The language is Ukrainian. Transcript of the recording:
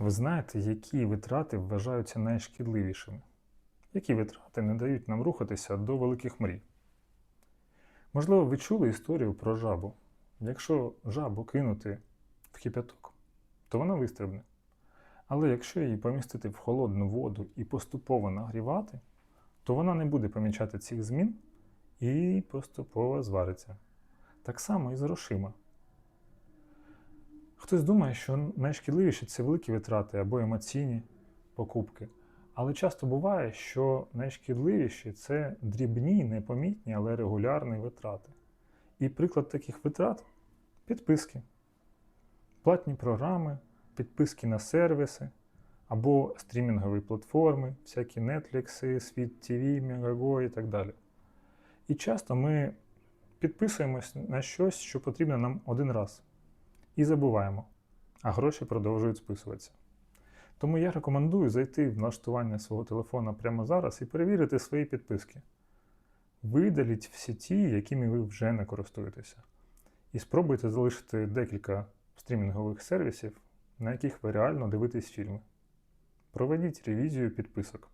Ви знаєте, які витрати вважаються найшкідливішими? Які витрати не дають нам рухатися до великих мрій? Можливо, ви чули історію про жабу. Якщо жабу кинути в кипяток, то вона вистрибне. Але якщо її помістити в холодну воду і поступово нагрівати, то вона не буде помічати цих змін і поступово звариться. Так само і з грошима. Хтось думає, що найшкідливіші це великі витрати або емоційні покупки. Але часто буває, що найшкідливіші це дрібні, непомітні, але регулярні витрати. І приклад таких витрат підписки, платні програми, підписки на сервіси або стрімінгові платформи, всякі Netflix, Світ TV, Megago і так далі. І часто ми підписуємось на щось, що потрібно нам один раз, і забуваємо, а гроші продовжують списуватися. Тому я рекомендую зайти в налаштування свого телефона прямо зараз і перевірити свої підписки. Видаліть всі ті, якими ви вже не користуєтеся. І спробуйте залишити декілька стрімінгових сервісів, на яких ви реально дивитесь фільми. Проведіть ревізію підписок.